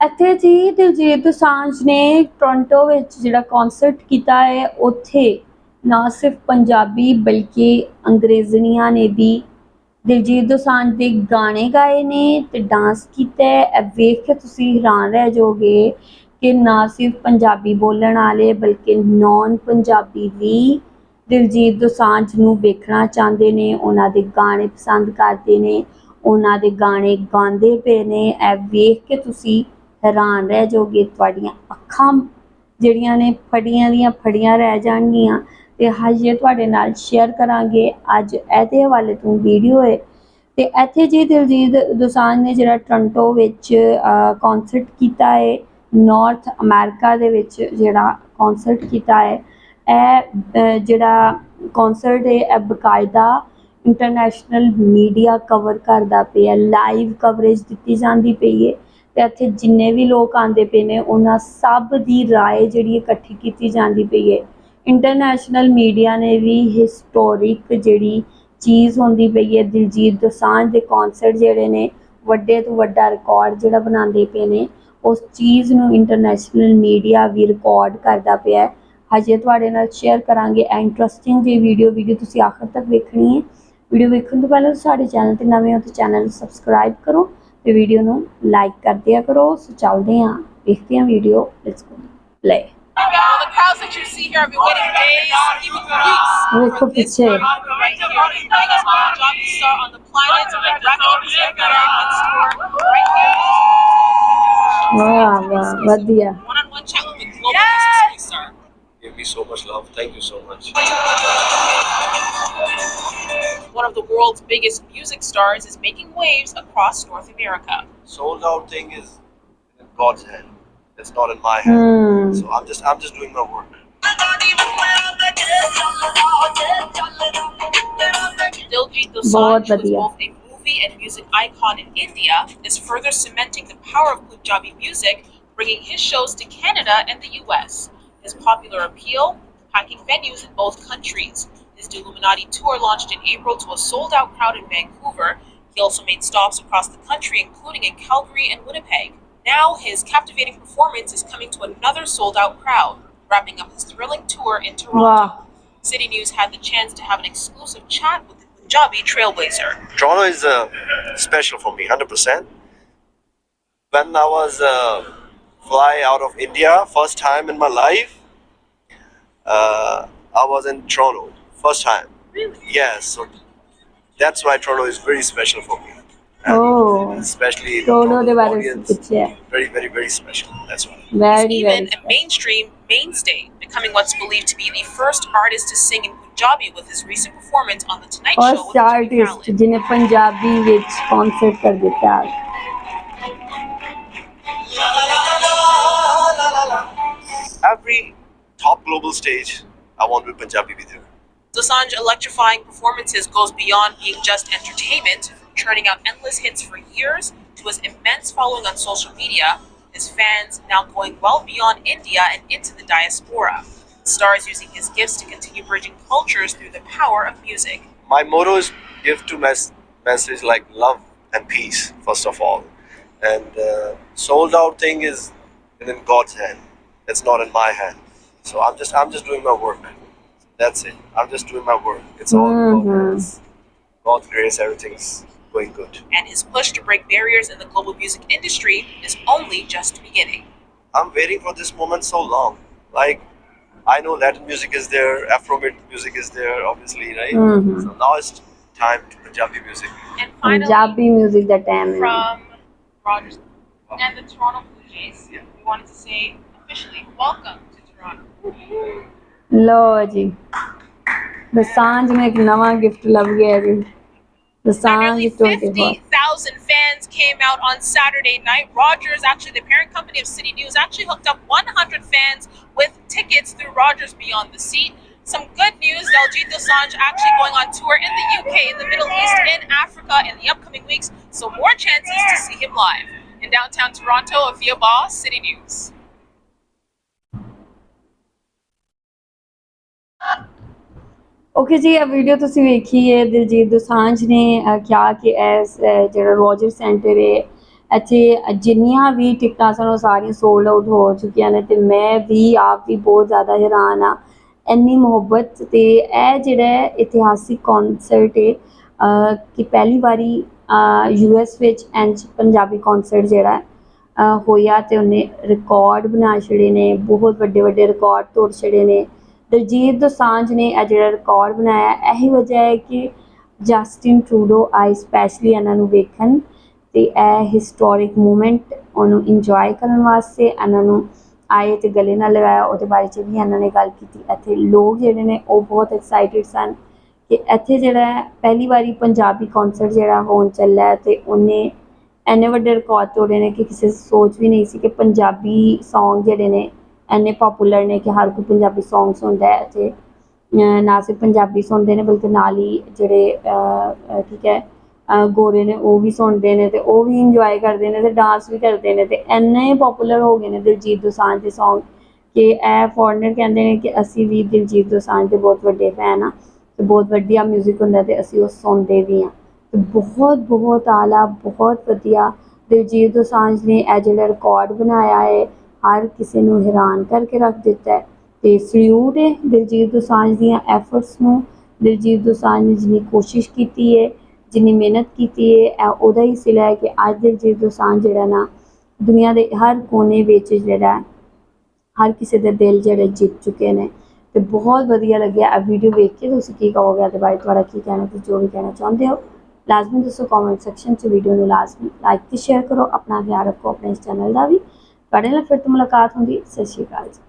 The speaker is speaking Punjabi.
ਇੱਥੇ ਜੀ ਦਿਲਜੀਤ ਦੋਸਾਂਝ ਨੇ ਟੋਰਾਂਟੋ ਵਿੱਚ ਜਿਹੜਾ ਕਨਸਰਟ ਕੀਤਾ ਹੈ, ਉੱਥੇ ਨਾ ਸਿਰਫ ਪੰਜਾਬੀ ਬਲਕਿ ਅੰਗਰੇਜ਼ੀਆਂ ਨੇ ਵੀ ਦਿਲਜੀਤ ਦੋਸਾਂਝ ਦੇ ਗਾਣੇ ਗਾਏ ਨੇ ਤੇ ਡਾਂਸ ਕੀਤਾ ਹੈ। ਇਹ ਵੇਖ ਕੇ ਤੁਸੀਂ ਹੈਰਾਨ ਰਹਿ ਜਾਓਗੇ ਕਿ ਨਾ ਸਿਰਫ ਪੰਜਾਬੀ ਬੋਲਣ ਵਾਲੇ ਬਲਕਿ ਨੌਨ ਪੰਜਾਬੀ ਵੀ ਦਿਲਜੀਤ ਦੋਸਾਂਝ ਨੂੰ ਵੇਖਣਾ ਚਾਹੁੰਦੇ ਨੇ, ਉਹਨਾਂ ਦੇ ਗਾਣੇ ਪਸੰਦ ਕਰਦੇ ਨੇ, ਉਹਨਾਂ ਦੇ ਗਾਣੇ ਗਾਉਂਦੇ ਪਏ ਨੇ। ਇਹ ਵੇਖ ਕੇ ਤੁਸੀਂ ਹੈਰਾਨ ਰਹਿ ਜਾਓਗੇ, ਤੁਹਾਡੀਆਂ ਅੱਖਾਂ ਜਿਹੜੀਆਂ ਨੇ ਫੜੀਆਂ ਦੀਆਂ ਫੜੀਆਂ ਰਹਿ ਜਾਣਗੀਆਂ ਤੇ ਹਜੇ ਤੁਹਾਡੇ ਨਾਲ ਸ਼ੇਅਰ ਕਰਾਂਗੇ। ਅੱਜ ਇਹਦੇ ਹਵਾਲੇ ਤੋਂ ਵੀਡੀਓ ਹੈ ਤੇ ਇੱਥੇ ਜੀ ਦਿਲਜੀਤ ਦੋਸਾਂਝ ਨੇ ਜਿਹੜਾ ਟੋਰਾਂਟੋ ਵਿੱਚ ਕਨਸਰਟ ਕੀਤਾ ਹੈ ਨਾਰਥ ਅਮਰੀਕਾ ਦੇ ਵਿੱਚ ਜਿਹੜਾ ਕਨਸਰਟ ਕੀਤਾ ਹੈ ਇਹ ਜਿਹੜਾ ਕਨਸਰਟ ਹੈ ਇਹ ਬਕਾਇਦਾ ਇੰਟਰਨੈਸ਼ਨਲ ਮੀਡੀਆ ਕਵਰ ਕਰਦਾ ਪਿਆ ਲਾਈਵ ਕਵਰੇਜ ਦਿੱਤੀ ਜਾਂਦੀ ਪਈ ਹੈ ਤੇ ਇੱਥੇ ਜਿੰਨੇ ਵੀ ਲੋਕ ਆਂਦੇ ਪਏ ਨੇ, ਉਹਨਾਂ ਸਭ ਦੀ ਰਾਏ ਜਿਹੜੀ ਇਕੱਠੀ ਕੀਤੀ ਜਾਂਦੀ ਪਈ ਹੈ। ਇੰਟਰਨੈਸ਼ਨਲ ਮੀਡੀਆ ਨੇ ਵੀ ਹਿਸਟੋਰਿਕ ਜਿਹੜੀ ਚੀਜ਼ ਹੁੰਦੀ ਪਈ ਹੈ, ਦਿਲਜੀਤ ਦੋਸਾਂਝ ਦੇ ਕਨਸਰਟ ਜਿਹੜੇ ਨੇ, ਵੱਡੇ ਤੋਂ ਵੱਡਾ ਰਿਕਾਰਡ ਜਿਹੜਾ ਬਣਾਉਂਦੇ ਪਏ ਨੇ, ਉਸ ਚੀਜ਼ ਨੂੰ ਇੰਟਰਨੈਸ਼ਨਲ ਮੀਡੀਆ ਵੀ ਰਿਕਾਰਡ ਕਰਦਾ ਪਿਆ ਹੈ। ਹਜੇ ਤੁਹਾਡੇ ਨਾਲ ਸ਼ੇਅਰ ਕਰਾਂਗੇ। ਇੰਟਰਸਟਿੰਗ ਜੀ ਵੀਡੀਓ ਵੀਡੀਓ ਤੁਸੀਂ ਆਖਰ ਤੱਕ ਵੇਖਣੀ ਹੈ। ਵੀਡੀਓ ਵੇਖਣ ਤੋਂ ਪਹਿਲਾਂ ਸਾਡੇ ਚੈਨਲ ਤੇ ਨਵੇਂ ਹੋ ਤਾਂ ਚੈਨਲ ਨੂੰ ਸਬਸਕ੍ਰਾਈਬ ਕਰੋ। ਤੇ ਵੀਡੀਓ ਨੂੰ ਲਾਈਕ ਕਰ ਦਿਆ ਕਰੋ ਸੋ ਚੱਲਦੇ ਹਾਂ ਦੇਖਦੇ ਹਾਂ video let's go play All the crowds that you see here have been waiting days, even weeks. ਵੇਖੋ for this ਪਿੱਛੇ moment right here. Biggest Punjabi star on the planet, wrapping his American tour right here. ਵਾਹ ਵਾਹ ਵਧੀਆ me so much love. Thank you so much. One of the world's biggest music stars is making waves across North America. Sold out thing is in God's hand. It's not in my hand. Mm. So I'm just I'm just doing my work. Diljit Dosanjh, who is both a movie and music icon in India, is further cementing the power of Punjabi music, bringing his shows to Canada and the U.S. His popular appeal, packing venues in both countries. His Illuminati tour launched in April to a sold out crowd in Vancouver. He also made stops across the country, including in Calgary and Winnipeg. Now, his captivating performance is coming to another sold out crowd, wrapping up his thrilling tour in Toronto. Wow. City News had the chance to have an exclusive chat with the Punjabi trailblazer. Toronto is uh, special for me, 100%. When I was uh, fly out of India first time in my life. Uh, I was in Toronto first time. Really? Yes. So that's why Toronto is very special for me. And oh. Especially Toronto, the audience, yeah. very, very, very special. That's why. Very, even very a mainstream mainstay, becoming what's believed to be the first artist to sing in Punjabi with his recent performance on the Tonight Show. First artist, जिन्हें पंजाबी विच concert global stage, I want to be Punjabi with electrifying performances goes beyond being just entertainment, churning out endless hits for years to his immense following on social media, his fans now going well beyond India and into the diaspora. The star is using his gifts to continue bridging cultures through the power of music. My motto is give to mes- message like love and peace, first of all. And uh, sold out thing is in God's hand. It's not in my hand. So I'm just I'm just doing my work. That's it. I'm just doing my work. It's all mm-hmm. God's, grace. Everything's going good. And his push to break barriers in the global music industry is only just beginning. I'm waiting for this moment so long. Like I know Latin music is there, Afrobeat music is there, obviously, right? Mm-hmm. So now it's time to Punjabi music. And finally, Punjabi music that time from Rogers and the Toronto Blue Jays. Yeah. We wanted to say officially welcome ਲੋ ਜੀ ਦਸਾਂਝ ਨੂੰ ਇੱਕ ਨਵਾਂ ਗਿਫਟ ਲੱਭ ਗਿਆ ਜੀ And Dosanjh nearly 24 50,000 fans came out on Saturday night. Rogers, actually the parent company of City News, actually hooked up 100 fans with tickets through Rogers Beyond the Seat. Some good news, Daljit Dosanjh actually going on tour in the UK, in the Middle East, in Africa in the upcoming weeks, so more chances to see him live. In downtown Toronto, Afia Boss, City News. Okay ਜੀ, ਇਹ ਵੀਡੀਓ ਤੁਸੀਂ ਵੇਖੀ ਹੈ, ਦਿਲਜੀਤ ਦੋਸਾਂਝ ਨੇ ਕਿਹਾ ਕਿ ਇਸ ਜਿਹੜਾ ਰੋਜਰ ਸੈਂਟਰ ਹੈ, ਇੱਥੇ ਜਿੰਨੀਆਂ ਵੀ ਟਿਕਟਾਂ ਸਨ ਉਹ ਸਾਰੀਆਂ ਸੋਲਡ ਆਊਟ ਹੋ ਚੁੱਕੀਆਂ ਨੇ ਤੇ ਮੈਂ ਵੀ ਆਪ ਵੀ ਬਹੁਤ ਜ਼ਿਆਦਾ ਹੈਰਾਨ ਆ ਇੰਨੀ ਮੁਹੱਬਤ ਤੇ ਇਹ ਜਿਹੜਾ ਇਤਿਹਾਸਿਕ ਕਨਸਰਟ ਹੈ ਕਿ ਪਹਿਲੀ ਵਾਰੀ ਯੂ ਐਸ ਵਿੱਚ ਇੰਜ ਪੰਜਾਬੀ ਕਨਸਰਟ ਜਿਹੜਾ ਹੋਇਆ ਤੇ ਉਹਨੇ ਰਿਕਾਰਡ ਬਣਾ ਛੜੇ ਨੇ, ਬਹੁਤ ਵੱਡੇ ਵੱਡੇ ਰਿਕਾਰਡ ਤੋੜ ਛੜੇ ਨੇ। ਦਲਜੀਤ ਦੋਸਾਂਝ ਨੇ ਇਹ ਜਿਹੜਾ ਰਿਕਾਰਡ ਬਣਾਇਆ, ਇਹੀ ਵਜ੍ਹਾ ਹੈ ਕਿ ਜਸਟਿਨ ਟਰੂਡੋ ਆਈ ਸਪੈਸ਼ਲੀ ਇਹਨਾਂ ਨੂੰ ਵੇਖਣ ਤੇ ਇਹ ਹਿਸਟੋਰਿਕ ਮੂਮੈਂਟ ਉਹਨੂੰ ਇੰਜੋਏ ਕਰਨ ਵਾਸਤੇ ਇਹਨਾਂ ਨੂੰ ਆਏ ਤੇ ਗਲੇ ਨਾਲ ਲਗਾਇਆ। ਉਹਦੇ ਬਾਰੇ ਚ ਵੀ ਇਹਨਾਂ ਨੇ ਗੱਲ ਕੀਤੀ। ਇੱਥੇ ਲੋਕ ਜਿਹੜੇ ਨੇ ਉਹ ਬਹੁਤ ਐਕਸਾਈਟਿਡ ਸਨ ਕਿ ਇੱਥੇ ਜਿਹੜਾ ਪਹਿਲੀ ਵਾਰੀ ਪੰਜਾਬੀ ਕਨਸਰਟ ਜਿਹੜਾ ਹੋਣ ਚੱਲਾ ਹੈ ਤੇ ਉਹਨੇ ਇੰਨੇ ਵੱਡੇ ਰਿਕਾਰਡ ਤੋੜੇ ਨੇ ਕਿ ਕਿਸੇ ਸੋਚ ਵੀ ਨਹੀਂ ਸੀ ਕਿ ਪੰਜਾਬੀ Song ਜਿਹੜੇ ਨੇ ਇੰਨੇ ਪਪੂਲਰ ਨੇ ਕਿ ਹਰ ਕੋਈ ਪੰਜਾਬੀ Song ਸੁਣਦਾ ਹੈ ਤੇ ਨਾ ਸਿਰਫ ਪੰਜਾਬੀ ਸੁਣਦੇ ਨੇ ਬਲਕਿ ਨਾਲ ਹੀ ਜਿਹੜੇ ਠੀਕ ਹੈ ਗੋਰੇ ਨੇ ਉਹ ਵੀ ਸੁਣਦੇ ਨੇ ਤੇ ਉਹ ਵੀ ਇੰਜੋਏ ਕਰਦੇ ਨੇ ਤੇ ਡਾਂਸ ਵੀ ਕਰਦੇ ਨੇ ਤੇ ਇੰਨੇ ਪਪੂਲਰ ਹੋ ਗਏ ਨੇ ਦਿਲਜੀਤ ਦੋਸਾਂਝ ਦੇ Song ਕਿ ਇਹ ਫੋਰਨਰ ਕਹਿੰਦੇ ਨੇ ਕਿ ਅਸੀਂ ਵੀ ਦਿਲਜੀਤ ਦੋਸਾਂਝ ਦੇ ਬਹੁਤ ਵੱਡੇ ਫੈਨ ਆ ਤੇ ਬਹੁਤ ਵਧੀਆ 뮤직 ਹੁੰਦਾ ਤੇ ਅਸੀਂ ਉਹ ਸੁਣਦੇ ਵੀ ਆ ਤੇ ਬਹੁਤ ਬਹੁਤ ਆਲਾ, ਬਹੁਤ ਵਧੀਆ ਦਿਲਜੀਤ ਦੋਸਾਂਝ ਨੇ ਇਹ ਜਿਹੜਾ ਰਿਕਾਰਡ ਬਣਾਇਆ ਹੈ ਹਰ ਕਿਸੇ ਨੂੰ ਹੈਰਾਨ ਕਰਕੇ ਰੱਖ ਦਿੱਤਾ ਹੈ। ਤੇ ਸਲੂਟ ਹੈ ਦਿਲਜੀਤ ਦੋਸਾਂਝ ਦੀਆਂ ਐਫਰਟਸ ਨੂੰ ਦਿਲਜੀਤ ਦੋਸਾਂਝ ਨੇ ਜਿੰਨੀ ਕੋਸ਼ਿਸ਼ ਕੀਤੀ ਹੈ, ਜਿੰਨੀ ਮਿਹਨਤ ਕੀਤੀ ਹੈ ਉਹਦਾ ਹੀ ਸਿਲਾ ਹੈ ਕਿ ਅੱਜ ਦਿਲਜੀਤ ਦੋਸਾਂਝ ਜਿਹੜਾ ਨਾ ਦੁਨੀਆ ਦੇ ਹਰ ਕੋਨੇ ਵਿੱਚ ਜਿਹੜਾ ਹਰ ਕਿਸੇ ਦੇ ਦਿਲ ਜਿਹੜੇ ਜਿੱਤ ਚੁੱਕੇ ਨੇ। ਤੇ ਬਹੁਤ ਵਧੀਆ ਲੱਗਿਆ ਇਹ ਵੀਡੀਓ ਵੇਖ ਕੇ। ਤੁਸੀਂ ਕੀ ਕਹੋਗੇ ਇਹਦੇ ਬਾਈ ਤੁਹਾਡਾ ਕੀ ਕਹਿਣਾ ਤੇ ਜੋ ਵੀ ਕਹਿਣਾ ਚਾਹੁੰਦੇ ਹੋ, ਲਾਜ਼ਮੀ ਦੱਸੋ ਕਮੈਂਟ ਸੈਕਸ਼ਨ 'ਚ। ਵੀਡੀਓ ਨੂੰ ਲਾਜ਼ਮੀ ਲਾਈਕ ਤੇ ਸ਼ੇਅਰ ਕਰੋ। ਆਪਣਾ ਖਿਆਲ ਰੱਖੋ। ਆਪਣੇ ਇਸ ਚੈਨਲ ਦਾ ਵੀ। ਤੁਹਾਡੇ ਨਾਲ ਫਿਰ ਤੋਂ ਮੁਲਾਕਾਤ ਹੁੰਦੀ ਸਤਿ ਸ਼੍ਰੀ ਅਕਾਲ ਜੀ।